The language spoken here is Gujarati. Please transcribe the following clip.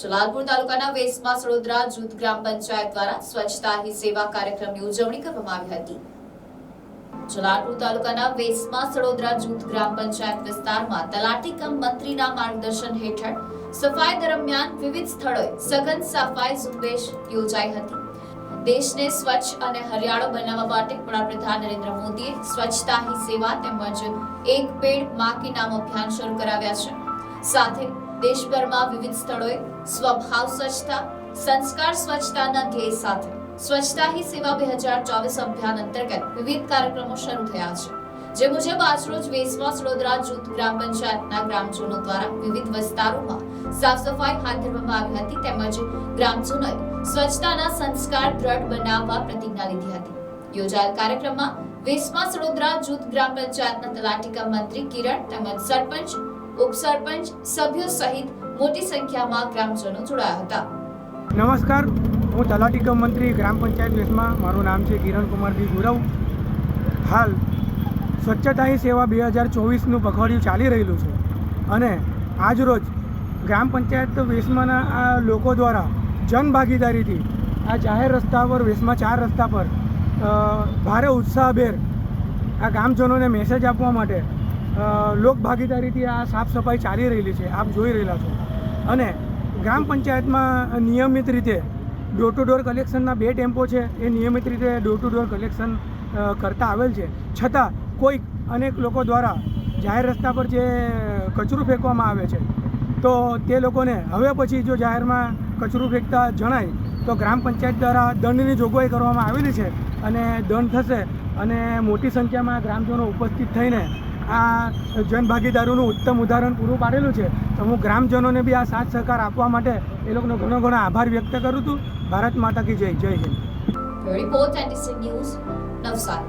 જલાલપુર તાલુકાના વેસમાં સડોદરા જૂથ ગ્રામ પંચાયત દ્વારા સ્વચ્છતા હી સેવા કાર્યક્રમની ઉજવણી કરવામાં આવી હતી. જલાલપુર તાલુકાના વેસમાં સડોદરા જૂથ ગ્રામ પંચાયત વિસ્તારમાં તલાટી કમ મંત્રીના માર્ગદર્શન હેઠળ સફાઈ દરમિયાન વિવિધ સ્થળોએ સઘન સફાઈ ઝુંબેશ યોજાઈ હતી. દેશને સ્વચ્છ અને હરિયાળો બનાવવા માટે વડાપ્રધાન નરેન્દ્ર મોદીએ સ્વચ્છતા હી સેવા તેમજ એક પેડમાં કે નામ અભિયાન શરૂ કરાવ્યા છે. સાથે દેશભરમાં વિવિધ સ્થળોએ સ્વભાવ સ્વચ્છતા, સંસ્કાર સ્વચ્છતાના ધ્યેય સાથે સ્વચ્છતા હી સેવા બે હજાર ચોવીસ અભિયાન અંતર્ગત વિવિધ કાર્યક્રમો શરૂ થયા છે. જે મુજબ આજરોજ વેસવા સડોદરા જૂથ ગ્રામ પંચાયતના ગ્રામજનો દ્વારા વિવિધ વિસ્તારોમાં સાફ સફાઈ હાથ ધરવામાં આવી હતી તેમજ ગ્રામજનોએ સ્વચ્છતાના સંસ્કાર દ્રઢ બનાવવા પ્રતિજ્ઞા લીધી હતી. યોજાયેલ કાર્યક્રમમાં વેસમાં સડોદરા જૂથ ગ્રામ પંચાયતના તલાટીકા મંત્રી કિરણ તેમજ સરપંચ ઉપસરપંચ સભ્યો સહિત મોટી સંખ્યામાં ગ્રામજનો જોડાયા હતા. નમસ્કાર, હું તલાટી કમ મંત્રી ગ્રામ પંચાયત વેસમાં મારું નામ છે કિરણ કુમારજી ગુરવ હાલ સ્વચ્છતા હી સેવા બે હજાર ચોવીસનું પખવાડિયું ચાલી રહેલું છે અને આજરોજ ગ્રામ પંચાયત વેસમાંના આ લોકો દ્વારા જનભાગીદારીથી આ જાહેર રસ્તા પર વેસમાં ચાર રસ્તા પર ભારે ઉત્સાહભેર આ ગામજનોને મેસેજ આપવા માટે લોક ભાગીદારીથી આ સાફ સફાઈ ચાલી રહેલી છે, આપ જોઈ રહેલા છો. અને ગ્રામ પંચાયતમાં નિયમિત રીતે ડોર ટુ ડોર કલેક્શનના બે ટેમ્પો છે, એ નિયમિત રીતે ડોર ટુ ડોર કલેક્શન કરતા આવેલ છે. છતાં કોઈક અનેક લોકો દ્વારા જાહેર રસ્તા પર જે કચરું ફેંકવામાં આવે છે, તો તે લોકોને હવે પછી જો જાહેરમાં કચરું ફેંકતા જણાય, તો ગ્રામ પંચાયત દ્વારા દંડની જોગવાઈ કરવામાં આવેલી છે અને દંડ થશે અને મોટી સંખ્યામાં ગ્રામજનો ઉપસ્થિત થઈને આ જનભાગીદારોનું ઉત્તમ ઉદાહરણ પૂરું પાડેલું છે. તો હું ગ્રામજનોને બી આ સાથ સહકાર આપવા માટે એ લોકોનો ઘણો ઘણો આભાર વ્યક્ત કરું છું. ભારત માતા કી જય જય હિન્દ. Report news Navsari